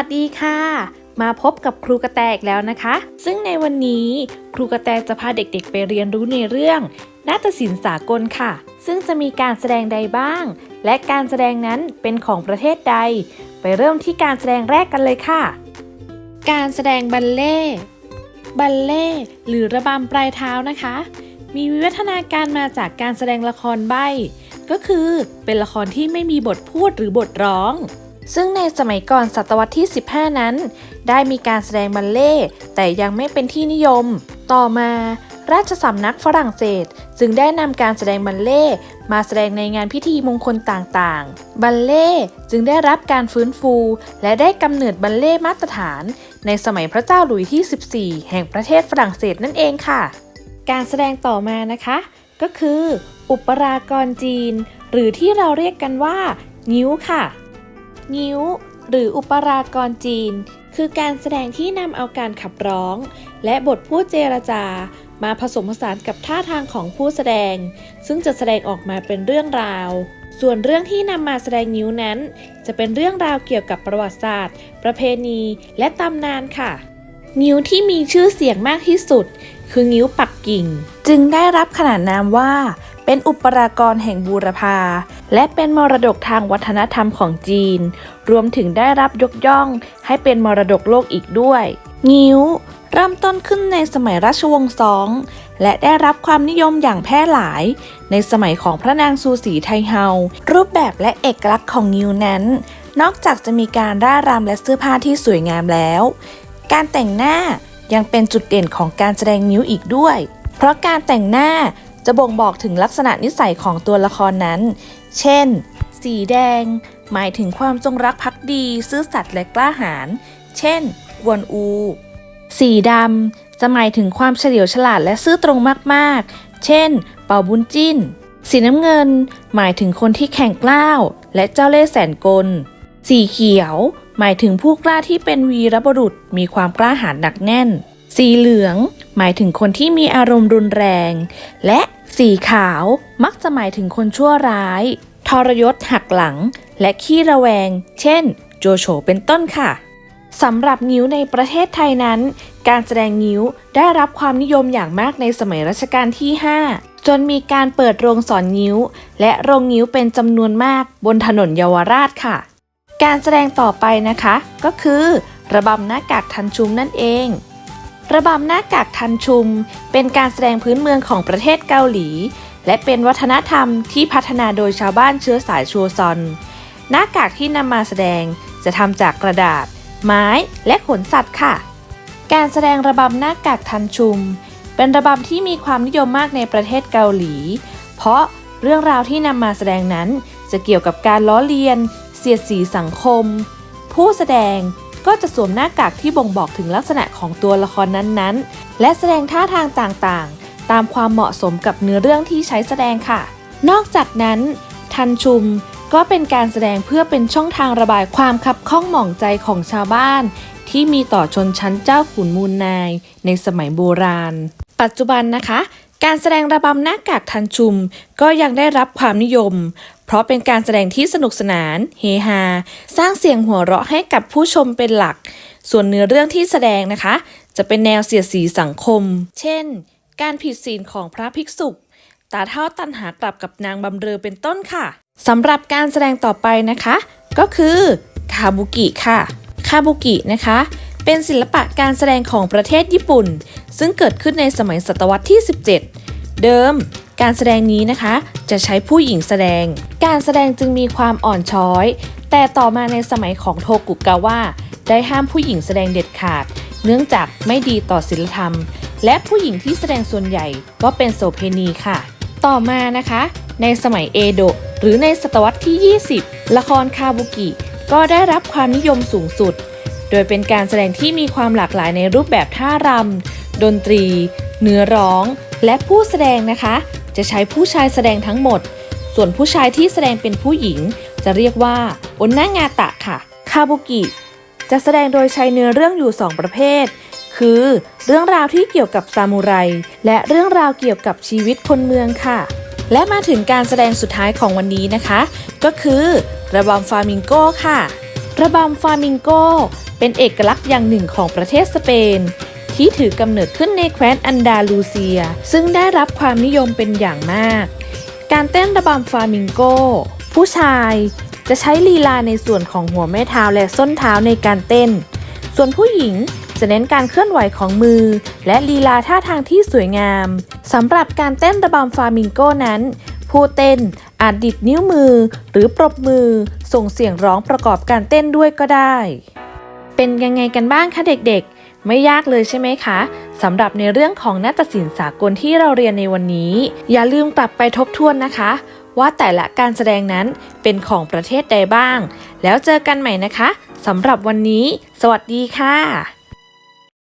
วัสดีค่ะ มาพบกับครูกระแตอีกแล้วนะคะ ซึ่งในวันนี้ครูกระแตจะพาเด็กๆ ไปเรียนรู้ในเรื่องนาฏศิลป์สากลค่ะ ซึ่งจะมีการแสดงใดบ้าง และการแสดงนั้นเป็นของประเทศใด ไปเริ่มที่การแสดงแรกกันเลยค่ะ การแสดงบัลเล่ บัลเล่หรือระบำปลายเท้านะคะ มีวิวัฒนาการมาจากการแสดงละครใบก็คือเป็นละครที่ไม่มีบทพูดหรือบทร้อง ซึ่งในสมัยก่อนศตวรรษที่ 15 นั้น ได้มีการแสดงบัลเล่แต่ยังไม่เป็นที่นิยม ต่อมา ราชสำนักฝรั่งเศส จึงได้นำการแสดงบัลเล่มาแสดงในงานพิธีมงคลต่างๆ บัลเล่จึงได้รับการฟื้นฟู และได้กำเนิดบัลเล่มาตรฐาน ในสมัยพระเจ้าหลุยส์ที่ 14 แห่งประเทศฝรั่งเศสนั่นเองค่ะ การแสดงต่อมานะคะ ก็คือ อุปรากรจีน หรือที่เราเรียกกันว่างิ้วค่ะ งิ้ว หรืออุปรากรจีน คือการแสดงที่นำเอาการขับร้อง และบทพูดเจรจา มาผสมผสานกับท่าทางของผู้แสดง ซึ่งจะแสดงออกมาเป็นเรื่องราว ส่วนเรื่องที่นำมาแสดงงิ้วนั้น จะเป็นเรื่องราวเกี่ยวกับประวัติศาสตร์ ประเพณี และตำนานค่ะงิ้วที่มีชื่อเสียงมากที่สุด คืองิ้วปักกิ่ง จึงได้รับขนานนามว่า เป็นอุปรากรแห่งบูรพา และเป็นมรดกทางวัฒนธรรมของจีน รวมถึงได้รับยกย่องให้เป็นมรดกโลกอีกด้วย งิ้ว เริ่มต้นขึ้นในสมัยราชวงศ์ซอง และได้รับความนิยมอย่างแพร่หลาย ในสมัยของพระนางซูสีไทเฮา รูปแบบและเอกลักษณ์ของงิ้วนั้น นอกจากจะมีการร่ารำและเสื้อผ้าที่สวยงามแล้ว การแต่งหน้ายังเป็นจุดเด่นของการแสดงนิ้วอีกด้วย เพราะการแต่งหน้า จะบ่งบอกถึงลักษณะนิสัยของตัวละครนั้น เช่น สีแดง หมายถึงความจงรักภักดี ซื่อสัตย์และกล้าหาญ เช่น กวนอู สีดำ จะหมายถึงความเฉลียวฉลาดและซื่อตรงมากๆ เช่น เป่าบุญจิ้น สีน้ำเงิน หมายถึงคนที่แข่งกล้าว และเจ้าเล่ห์แสนกล สีเขียว หมายถึงผู้กล้าที่เป็นวีรบุรุษ มีความกล้าหาญหนักแน่น สีเหลือง หมายถึงคนที่มีอารมณ์รุนแรง และสีขาวมักจะหมายถึงคนชั่วร้าย ทรยศหักหลัง และขี้ระแวง เช่น โจโฉเป็นต้นค่ะสำหรับงิ้วในประเทศไทยนั้น การแสดงงิ้วได้รับความนิยมอย่างมากในสมัยรัชกาลที่ 5 จนมีการเปิดโรงสอนงิ้ว และโรงงิ้วเป็นจำนวนมากบนถนนเยาวราชค่ะ การแสดงต่อไปนะคะ ก็คือ ระบำหน้ากากทันชุมนั่นเอง ระบำหน้ากากทันชุม เป็นการแสดงพื้นเมืองของประเทศเกาหลี และเป็นวัฒนธรรมที่พัฒนาโดยชาวบ้านเชื้อสายชัวซอน หน้ากากที่นำมาแสดงจะทำจากกระดาษ ไม้และขนสัตว์ค่ะ การแสดงระบำหน้ากากทันชุม เป็นระบำที่มีความนิยมมากในประเทศเกาหลี เพราะเรื่องราวที่นำมาแสดงนั้นจะเกี่ยวกับการล้อเลียน เสียดสีสังคม ผู้แสดง ก็จะสวมหน้ากากที่บ่งบอกถึงลักษณะของตัวละครนั้นๆ และแสดงท่าทางต่างๆ ตามความเหมาะสมกับเนื้อเรื่องที่ใช้แสดงค่ะ นอกจากนั้น ทันชุมก็เป็นการแสดงเพื่อเป็นช่องทางระบายความคับข้องหมองใจของชาวบ้าน ที่มีต่อชนชั้นเจ้าขุนมูลนาย ในสมัยโบราณ ปัจจุบันนะคะ การแสดงระบำหน้ากากทันชุมก็ยังได้รับความนิยม เพราะเป็นการแสดงที่สนุกสนาน เฮฮา สร้างเสียงหัวเราะให้กับผู้ชมเป็นหลัก ส่วนเนื้อเรื่องที่แสดงนะคะ จะเป็นแนวเสียดสีสังคม เช่น การผิดศีลของพระภิกษุตาเท่าตันหากลับกับนางบำเรอเป็นต้นค่ะสำหรับการแสดงต่อไปนะคะ ก็คือคาบุกิค่ะคาบุกินะคะ เป็นศิลปะการแสดงของประเทศญี่ปุ่น ซึ่งเกิดขึ้นในสมัยศตวรรษที่ 17 เดิม การแสดงนี้นะคะ จะใช้ผู้หญิงแสดง การแสดงจึงมีความอ่อนช้อย แต่ต่อมาในสมัยของโทกุกาวะได้ห้ามผู้หญิงแสดงเด็ดขาด เนื่องจากไม่ดีต่อศีลธรรม และผู้หญิงที่แสดงส่วนใหญ่ก็เป็นโสเพณีค่ะ ต่อมานะคะ ในสมัยเอโดะหรือในศตวรรษที่ 20 ละครคาบุกิก็ได้รับความนิยมสูงสุด โดยเป็นการแสดงที่มีความหลากหลายในรูปแบบท่ารำดนตรี เนื้อร้อง และผู้แสดงนะคะ จะใช้ผู้ชายแสดงทั้งหมด ส่วนผู้ชายที่แสดงเป็นผู้หญิง จะเรียกว่าอนนางาตะค่ะ คาบุกิ จะแสดงโดยใช้เนื้อเรื่องอยู่ 2 ประเภท คือ เรื่องราวที่เกี่ยวกับซามูไร และเรื่องราวเกี่ยวกับชีวิตคนเมืองค่ะ และมาถึงการแสดงสุดท้ายของวันนี้นะคะ ก็คือระบำฟามิงโกค่ะ ระบำฟามิงโกเป็นเอกลักษณ์อย่างหนึ่งของประเทศสเปน ที่ถือกำเนิดขึ้นในแคว้นอันดาลูเซีย ซึ่งได้รับความนิยมเป็นอย่างมาก การเต้นระบำฟลามิงโก ผู้ชายจะใช้ลีลาในส่วนของหัวแม่เท้าและส้นเท้าในการเต้น ส่วนผู้หญิงจะเน้นการเคลื่อนไหวของมือ และลีลาท่าทางที่สวยงาม สำหรับการเต้นระบำฟลามิงโกนั้น ผู้เต้นอาจดิดนิ้วมือ หรือปรบมือ ส่งเสียงร้องประกอบการเต้นด้วยก็ได้ เป็นยังไงกันบ้างคะเด็กๆ ไม่ยากเลยใช่ไหมคะสำหรับในเรื่องของนาฏศิลป์สากลที่เราเรียนในวันนี้ อย่าลืมกลับไปทบทวนนะคะ ว่าแต่ละการแสดงนั้นเป็นของประเทศใดบ้าง แล้วเจอกันใหม่นะคะสำหรับวันนี้ สวัสดีค่ะ